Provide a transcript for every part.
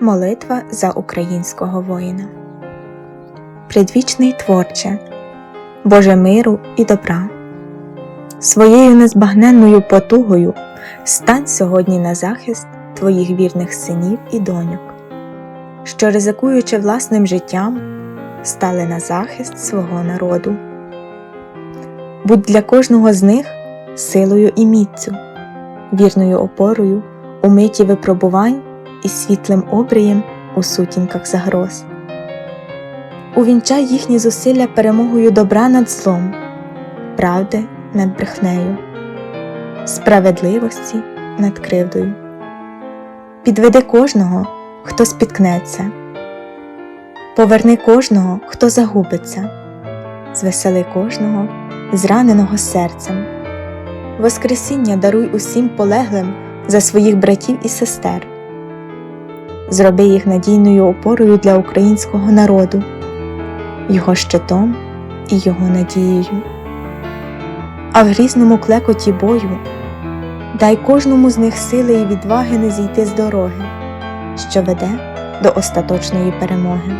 Молитва за українського воїна. Предвічний творче, Боже миру і добра. Своєю незбагненною потугою стань сьогодні на захист твоїх вірних синів і доньок, що, ризикуючи власним життям, стали на захист свого народу. Будь для кожного з них силою і міцю, вірною опорою у миті випробувань і світлим обрієм у сутінках загроз. Увінчай їхні зусилля перемогою добра над злом, правди над брехнею, справедливості над кривдою. Підведи кожного, хто спіткнеться, поверни кожного, хто загубиться, звесели кожного, зраненого серцем. Воскресіння даруй усім полеглим за своїх братів і сестер. Зроби їх надійною опорою для українського народу, його щитом і його надією. А в грізному клекоті бою дай кожному з них сили і відваги не зійти з дороги, що веде до остаточної перемоги.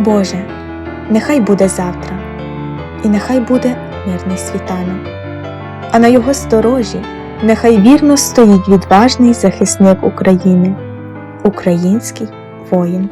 Боже, нехай буде завтра, і нехай буде мирний світанок, а на його сторожі нехай вірно стоїть відважний захисник України, український воїн.